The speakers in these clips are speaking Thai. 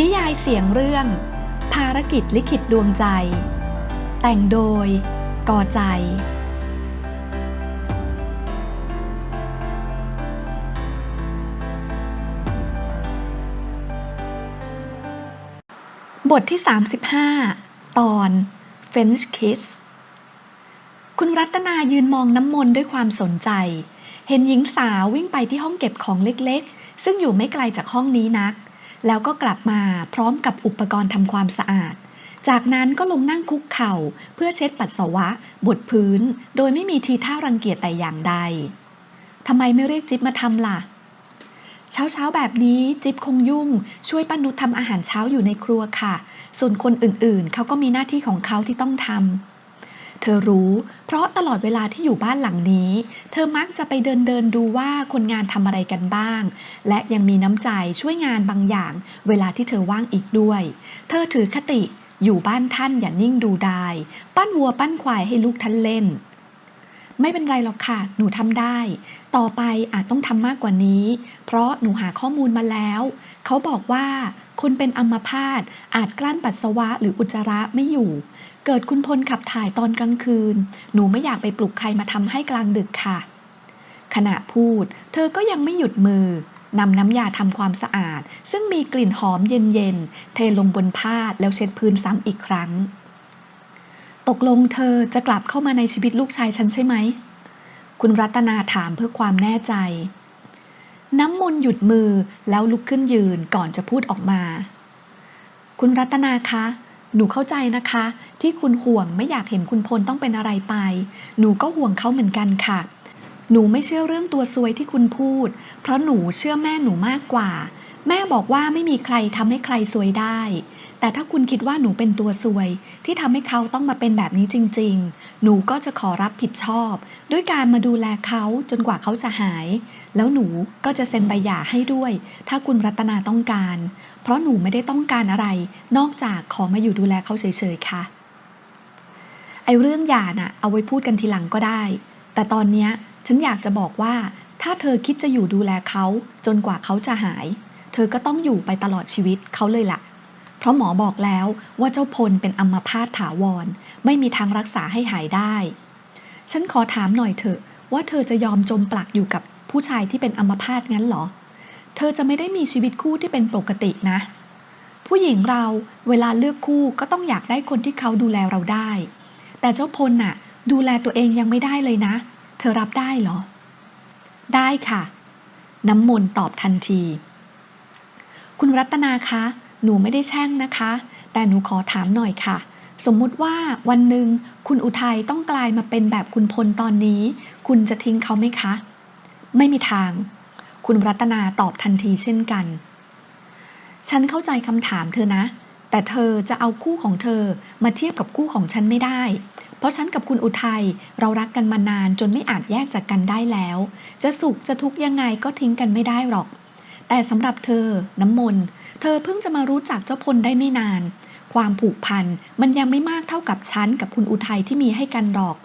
นิยายเสียงเรื่อง ภารกิจลิขิตดวงใจ แต่งโดยกอใจ บทที่ 35 ตอน French Kiss คุณรัตนายืนมองน้ำมนต์ด้วยความสนใจ เห็นหญิงสาววิ่งไปที่ห้องเก็บของเล็กๆ ซึ่งอยู่ไม่ไกลจากห้องนี้นัก แล้วก็กลับมาพร้อมกับอุปกรณ์ทำความสะอาด จากนั้นก็ลงนั่งคุกเข่า เพื่อเช็ดปัสสาวะ บดพื้น โดยไม่มีทีท่ารังเกียจแต่อย่างใดทำไมไม่เรียกจิ๊บมาทำล่ะ เช้าเช้าแบบนี้จิ๊บคงยุ่ง ช่วยป้านุชทำอาหารเช้าอยู่ในครัวค่ะ ส่วนคนอื่นๆ เขาก็มีหน้าที่ของเขาที่ต้องทำ เธอรู้ เพราะตลอดเวลาที่อยู่บ้านหลังนี้ เธอมักจะไปเดินเดินดูว่าคนงานทำอะไรกันบ้าง และยังมีน้ำใจช่วยงานบางอย่าง เวลาที่เธอว่างอีกด้วย เธอถือคติอยู่บ้านท่านอย่านิ่งดูดาย ปั้นวัวปั้นควายให้ลูกท่านเล่น ไม่เป็นไรหรอกค่ะ หนูทำได้ ต่อไปอาจต้องทำมากกว่านี้ เพราะหนูหาข้อมูลมาแล้ว เขาบอกว่าคนเป็นอัมพาตอาจกลั้นปัสสาวะหรืออุจจาระไม่อยู่ เกิดคุณพลขับถ่ายตอนกลางคืน หนูไม่อยากไปปลุกใครมาทำให้กลางดึกค่ะ ขณะพูด เธอก็ยังไม่หยุดมือนำน้ำยาทำความสะอาด ซึ่งมีกลิ่นหอมเย็นๆ เทลงบนผ้าแล้วเช็ดพื้นซ้ำอีกครั้ง ตกลงเธอจะกลับเข้ามาในชีวิตลูกชายฉันใช่ไหม คุณรัตนาถามเพื่อความแน่ใจ น้ำมนต์หยุดมือแล้วลุกขึ้นยืนก่อนจะพูดออกมา คุณรัตนาคะ หนูเข้าใจนะคะ ที่คุณห่วงไม่อยากเห็นคุณพลต้องเป็นอะไรไป หนูก็ห่วงเขาเหมือนกันค่ะ หนูไม่เชื่อเรื่องตัวซวยที่คุณพูด เพราะหนูเชื่อแม่หนูมากกว่า แม่บอกว่าไม่มีใครทำให้ใครซวยได้ แต่ถ้าคุณคิดว่าหนูเป็นตัวซวย ที่ทำให้เขาต้องมาเป็นแบบนี้จริง ๆ หนูก็จะขอรับผิดชอบ ด้วยการมาดูแลเขาจนกว่าเขาจะหาย แล้วหนูก็จะเซ็นใบหย่าให้ด้วย ถ้าคุณรัตนาต้องการ เพราะหนูไม่ได้ต้องการอะไร นอกจากขอมาอยู่ดูแลเขาเฉยๆค่ะ ไอ้เรื่องหย่าน่ะ เอาไว้พูดกันทีหลังก็ได้ แต่ตอนเนี้ยฉันอยากจะบอกว่า ถ้าเธอคิดจะอยู่ดูแลเขาจนกว่าเขาจะหาย เธอก็ต้องอยู่ไปตลอดชีวิตเขาเลยล่ะ เพราะหมอบอกแล้วว่าเจ้าพลเป็นอัมพาตถาวร ไม่มีทางรักษาให้หายได้ ฉันขอถามหน่อยเถอะว่าเธอจะยอมจมปลักอยู่กับผู้ชายที่เป็นอัมพาตงั้นเหรอ เธอจะไม่ได้มีชีวิตคู่ที่เป็นปกตินะ ผู้หญิงเราเวลาเลือกคู่ก็ต้องอยากได้คนที่เขาดูแลเราได้ แต่เจ้าพลน่ะ ดูแลตัวเองยังไม่ได้เลยนะ เธอรับได้เหรอ ได้ค่ะ น้ำมนต์ตอบทันที คุณรัตนาคะ หนูไม่ได้แช่งนะคะ แต่หนูขอถามหน่อยค่ะ สมมุติว่าวันหนึ่งคุณอุทัยต้องกลายมาเป็นแบบคุณพลตอนนี้ คุณจะทิ้งเขาไหมคะ ไม่มีทาง คุณรัตนาตอบทันทีเช่นกัน ฉันเข้าใจคำถามเธอนะ แต่เธอจะเอาคู่ของเธอมาเทียบกับคู่ของฉันไม่ได้ เพราะฉันกับคุณอุทัยเรารักกันมานานจนไม่อาจแยกจากกันได้แล้ว จะสุขจะทุกข์ยังไงก็ทิ้งกันไม่ได้หรอก แต่สำหรับเธอ น้ำมนต์ เธอเพิ่งจะมารู้จักเจ้าพลได้ไม่นาน ความผูกพันมันยังไม่มากเท่ากับฉันกับคุณอุทัยที่มีให้กันหรอก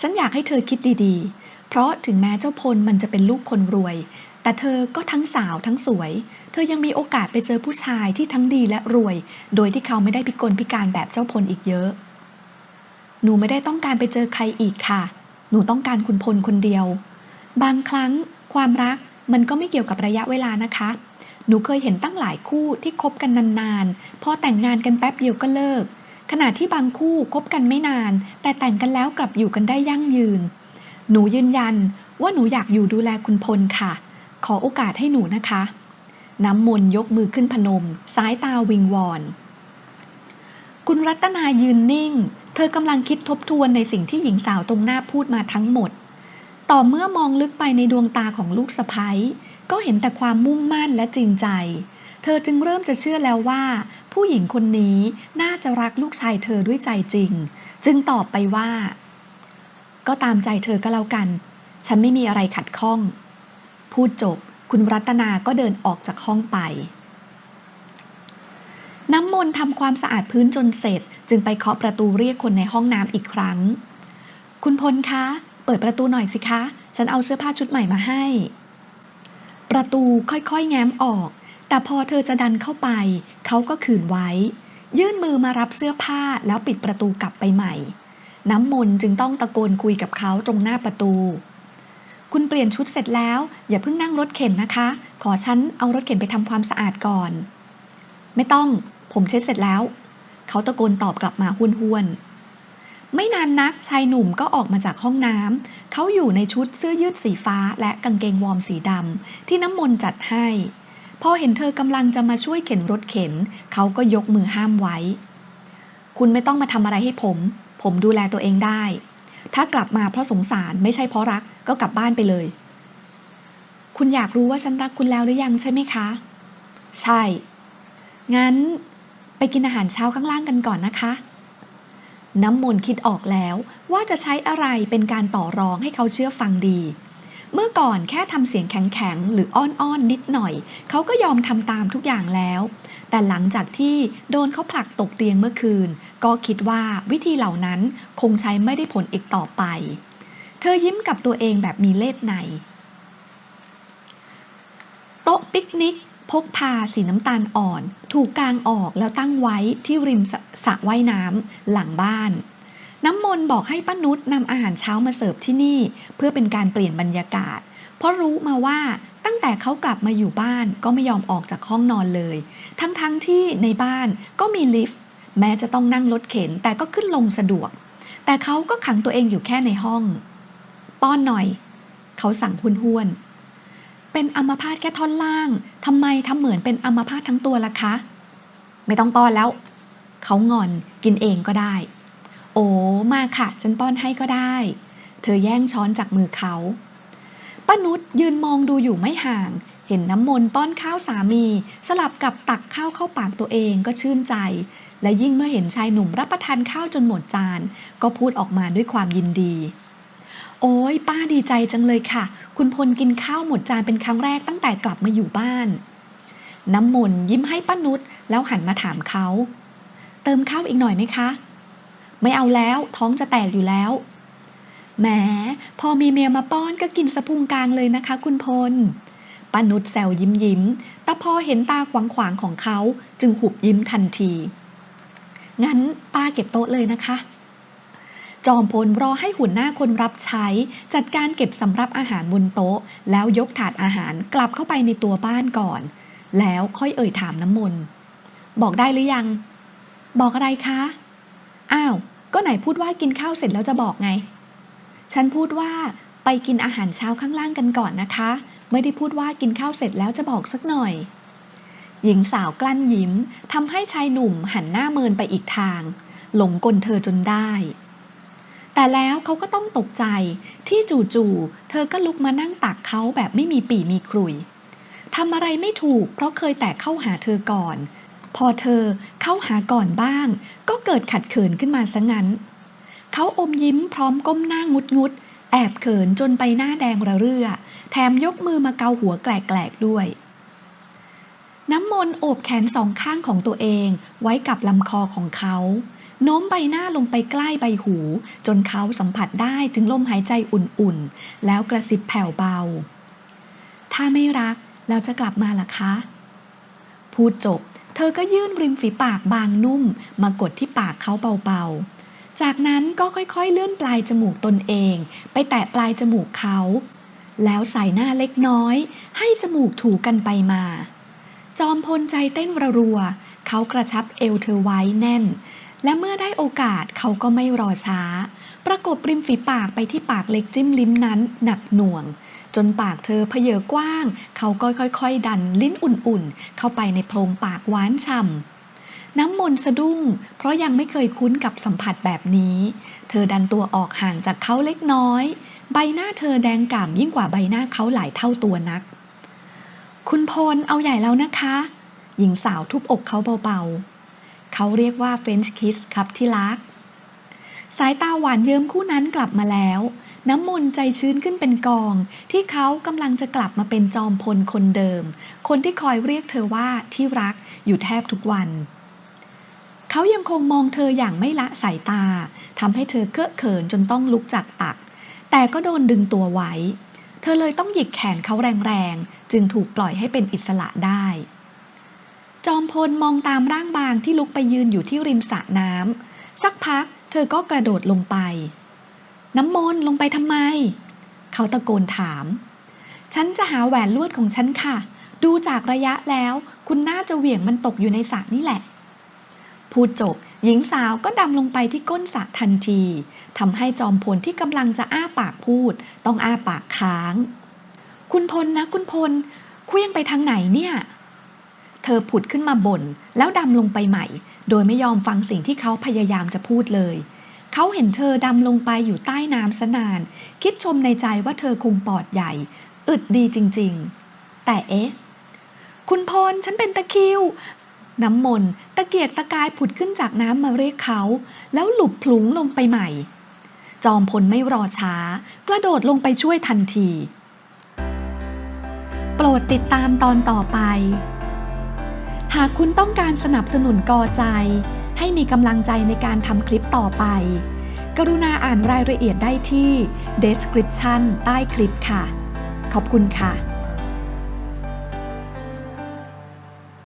ฉันอยากให้เธอคิดดีๆ เพราะถึงแม้เจ้าพลมันจะเป็นลูกคนรวย แต่เธอก็ทั้งสาวทั้งสวย เธอยังมีโอกาสไปเจอผู้ชายที่ทั้งดีและรวย โดยที่เขาไม่ได้พิกลพิการแบบเจ้าพลอีกเยอะ หนูไม่ได้ต้องการไปเจอใครอีกค่ะ หนูต้องการคุณพลคนเดียว บางครั้งความรัก มันก็ไม่เกี่ยวกับระยะเวลานะคะ หนูเคยเห็นตั้งหลายคู่ที่คบกันนานๆ พอแต่งงานกันแป๊บเดียวก็เลิก ขณะที่บางคู่คบกันไม่นาน แต่แต่งกันแล้วกลับอยู่กันได้ยั่งยืน หนูยืนยันว่าหนูอยากอยู่ดูแลคุณพลค่ะ ขอโอกาสให้หนูนะคะ น้ำมนยกมือขึ้นพนม สายตาวิงวอน คุณรัตนายืนนิ่ง เธอกำลังคิดทบทวนในสิ่งที่หญิงสาวตรงหน้าพูดมาทั้งหมด ต่อเมื่อมองลึกไปในดวงตาของลูกสะพ้ยก็เห็นแต่ความมุ่งมั่นและจริงใจ เธอจึงเริ่มจะเชื่อแล้วว่า ผู้หญิงคนนี้น่าจะรักลูกชายเธอด้วยใจจริง จึงตอบไปว่า ก็ตามใจเธอก็แล้วกัน ฉันไม่มีอะไรขัดข้อง พูดจบ คุณรัตนาก็เดินออกจากห้องไป น้ำมนต์ทำความสะอาดพื้นจนเสร็จ จึงไปเคาะประตูเรียกคนในห้องน้ำอีกครั้ง คุณพลคะ ปิดประตูหน่อยสิคะ ฉันเอาเสื้อผ้าชุดใหม่มาให้ ประตูค่อยๆ แง้มออก แต่พอเธอจะดันเข้าไป เขาก็ขืนไว้ ยื่นมือมารับเสื้อผ้าแล้วปิดประตูกลับไปใหม่ น้ำมนต์จึงต้องตะโกนคุยกับเขาตรงหน้าประตู คุณเปลี่ยนชุดเสร็จแล้ว อย่าเพิ่งนั่งรถเข็นนะคะ ขอฉันเอารถเข็นไปทำความสะอาดก่อน ไม่ต้อง ผมเช็ดเสร็จแล้ว เขาตะโกนตอบกลับมาห้วนห้วนๆ ไม่นานนักชายหนุ่มก็ออกมาจากห้องน้ำ เขาอยู่ในชุดเสื้อยืดสีฟ้าและกางเกงวอร์มสีดำที่น้ำมนต์จัดให้ พอเห็นเธอกำลังจะมาช่วยเข็นรถเข็น เขาก็ยกมือห้ามไว้ คุณไม่ต้องมาทำอะไรให้ผม ผมดูแลตัวเองได้ ถ้ากลับมาเพราะสงสารไม่ใช่เพราะรักก็กลับบ้านไปเลย คุณอยากรู้ว่าฉันรักคุณแล้วหรือยังใช่ไหมคะ ใช่ งั้น ไปกินอาหารเช้าข้างล่างกันก่อนนะคะ น้ำมนต์คิดออกแล้วว่าจะใช้อะไรเป็นการต่อรองให้เขาเชื่อฟังดี เมื่อก่อนแค่ทำเสียงแข็งๆ หรืออ้อนๆนนิดหน่อย เขาก็ยอมทำตามทุกอย่างแล้ว แต่หลังจากที่โดนเขาผลักตกเตียงเมื่อคืน ก็คิดว่าวิธีเหล่านั้นคงใช้ไม่ได้ผลอีกต่อไป เธอยิ้มกับตัวเองแบบมีเล่ห์ใน โต๊ะปิกนิก พกพาสีน้ำตาลอ่อน ถูกกางออกแล้วตั้งไว้ที่ริมสระสระว่ายน้ำหลังบ้าน น้ำมนต์บอกให้ป้านุชนำอาหารเช้ามาเสิร์ฟที่นี่ เพื่อเป็นการเปลี่ยนบรรยากาศ เพราะรู้มาว่าตั้งแต่เขากลับมาอยู่บ้านก็ไม่ยอมออกจากห้องนอนเลย ทั้งๆทที่ในบ้านก็มีลิฟต์แม้จะต้องนั่งรถเข็นแต่ก็ขึ้นลงสะดวก แต่เขาก็ขังตัวเองอยู่แค่ในห้อง ป้อนหน่อย เขาสั่งห้วนๆ เป็นอัมพาตแค่ท่อนล่าง ทำไมทำเหมือนเป็นอัมพาตทั้งตัวล่ะคะ ไม่ต้องป้อนแล้ว เขางอนกินเองก็ได้ โอ้มาค่ะ ฉันป้อนให้ก็ได้ เธอแย่งช้อนจากมือเขาป้านุชยืนมองดูอยู่ไม่ห่าง เห็นน้ำมนต์ป้อนข้าวสามี สลับกับตักข้าวเข้าปากตัวเองก็ชื่นใจ และยิ่งเมื่อเห็นชายหนุ่มรับประทานข้าวจนหมดจาน ก็พูดออกมาด้วยความยินดี โอ้ยป้าดีใจจังเลยค่ะ คุณพลกินข้าวหมดจานเป็นครั้งแรกตั้งแต่กลับมาอยู่บ้าน น้ำมนยิ้มให้ป้านุชแล้วหันมาถามเขา เติมข้าวอีกหน่อยไหมคะ ไม่เอาแล้วท้องจะแตกอยู่แล้วแหมพอมีเมียมาป้อนก็กินสะพุงกลางเลยนะคะ คุณพลป้านุชแซวยิ้มยิ้ม แต่พอเห็นตาขวางขวางๆของเขาจึงหุบยิ้มทันที งั้นป้าเก็บโต๊ะเลยนะคะ จอมพลรอให้หุ่นหน้าคนรับใช้ จัดการเก็บสำรับอาหารบนโต๊ะ แล้วยกถาดอาหารกลับเข้าไปในตัวบ้านก่อน แล้วค่อยเอ่ยถามน้ำมนต์บอกได้หรือยัง บอกอะไรคะ อ้าว ก็ไหนพูดว่ากินข้าวเสร็จแล้วจะบอกไง ฉันพูดว่าไปกินอาหารเช้าข้างล่างกันก่อนนะคะ ไม่ได้พูดว่ากินข้าวเสร็จแล้วจะบอกสักหน่อย หญิงสาวกลั้นยิ้มทำให้ชายหนุ่มหันหน้าเมินไปอีกทาง หลงกลเธอจนได้ แต่แล้วเขาก็ต้องตกใจที่จู่ๆ เธอก็ลุกมานั่งตักเขาแบบไม่มีปีมีครุยทำอะไรไม่ถูกเพราะเคยแต่เข้าหาเธอก่อน พอเธอเข้าหาก่อนบ้าง ก็เกิดขัดเขินขึ้นมาซะงั้น เขาอมยิ้มพร้อมก้มหน้างุดงุดๆแอบเขินจนไปหน้าแดงระเรื่อ แถมยกมือมาเกาหัวแกลกๆด้วย น้ำมนต์โอบแขนสองข้างของตัวเองไว้กับลำคอของเขา โน้มใบหน้าลงไปใกล้ใบหู จนเขาสัมผัสได้ถึงลมหายใจอุ่นๆ แล้วกระซิบแผ่วเบา ถ้าไม่รักแล้วจะกลับมาล่ะคะ พูดจบ เธอก็ยื่นริมฝีปากบางนุ่ม มากดที่ปากเขาเบาๆ จากนั้นก็ค่อยๆ เลื่อนปลายจมูกตนเอง ไปแตะปลายจมูกเขา แล้วใส่หน้าเล็กน้อย ให้จมูกถูกันไปมา จอมพลใจเต้นระรัวเขากระชับเอวเธอไว้แน่น และเมื่อได้โอกาสเขาก็ไม่รอช้า ประกบริมฝีปากไปที่ปากเล็กจิ้มลิ้มนั้นหนักหน่วง จนปากเธอเพเยอกว้าง เขาก็ค่อยๆ ดันลิ้นอุ่นๆ เข้าไปในโพรงปากหวานฉ่ำน้ำมนต์สะดุ้ง เพราะยังไม่เคยคุ้นกับสัมผัสแบบนี้ เธอดันตัวออกห่างจากเขาเล็กน้อย ใบหน้าเธอแดงก่ำยิ่งกว่าใบหน้าเขาหลายเท่าตัวนัก คุณพลเอาใหญ่แล้วนะคะ หญิงสาวทุบอกเขาเบาๆ เขาเรียกว่าเฟนช์คิสครับที่รัก สายตาหวานเยิ้มคู่นั้นกลับมาแล้ว น้ำมนต์ใจชื้นขึ้นเป็นกอง ที่เขากำลังจะกลับมาเป็นจอมพลคนเดิม คนที่คอยเรียกเธอว่าที่รักอยู่แทบทุกวันเขายังคงมองเธออย่างไม่ละสายตาทำให้เธอเก้อเขินจนต้องลุกจากตัก แต่ก็โดนดึงตัวไว้ เธอเลยต้องหยิกแขนเขาแรงๆ จึงถูกปล่อยให้เป็นอิสระได้ จอมพลมองตามร่างบางที่ลุกไปยืนอยู่ที่ริมสระน้ำสักพักเธอก็กระโดดลงไป น้ำมนต์ลงไปทำไม เขาตะโกนถาม ฉันจะหาแหวนลวดของฉันค่ะ ดูจากระยะแล้วคุณน่าจะเหวี่ยงมันตกอยู่ในสระนี่แหละ พูดจบหญิงสาวก็ดำลงไปที่ก้นสระทันทีทำให้จอมพลที่กำลังจะอ้าปากพูด ต้องอ้าปากค้าง คุณพลนะคุณพลเคลื่องไปทางไหนเนี่ย เธอผุดขึ้นมาบ่นแล้วดำลงไปใหม่ โดยไม่ยอมฟังสิ่งที่เขาพยายามจะพูดเลย เขาเห็นเธอดำลงไปอยู่ใต้น้ำซะนาน คิดชมในใจว่าเธอคงปอดใหญ่ อึดดีจริงๆ แต่เอ๊ะ คุณพลฉันเป็นตะคิว น้ำมนต์ตะเกียกตะกายผุดขึ้นจากน้ำมาเรียกเขา แล้วหลุบพลุงลงไปใหม่ จอมพลไม่รอช้า กระโดดลงไปช่วยทันที โปรดติดตามตอนต่อไป หากคุณต้องการสนับสนุนกอใจ ให้มีกำลังใจในการทำคลิปต่อไป กรุณาอ่านรายละเอียดได้ที่ description ใต้คลิปค่ะ ขอบคุณค่ะ